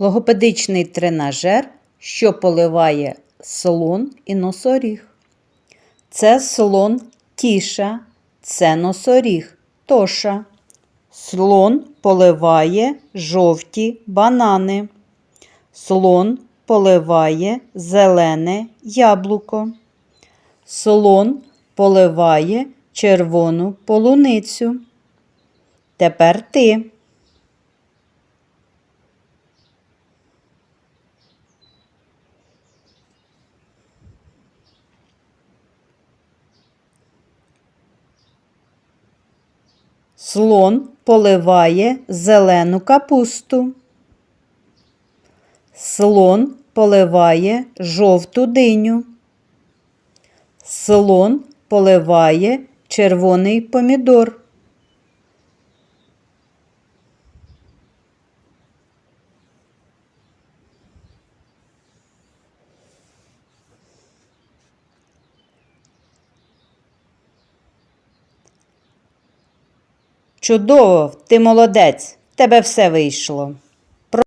Логопедичний тренажер, що поливає слон і носоріг. Це слон Тіша, це носоріг Тоша. Слон поливає жовті банани. Слон поливає зелене яблуко. Слон поливає червону полуницю. Тепер ти. Слон поливає зелену капусту. Слон поливає жовту диню. Слон поливає червоний помідор. Чудово, ти молодець, в тебе все вийшло.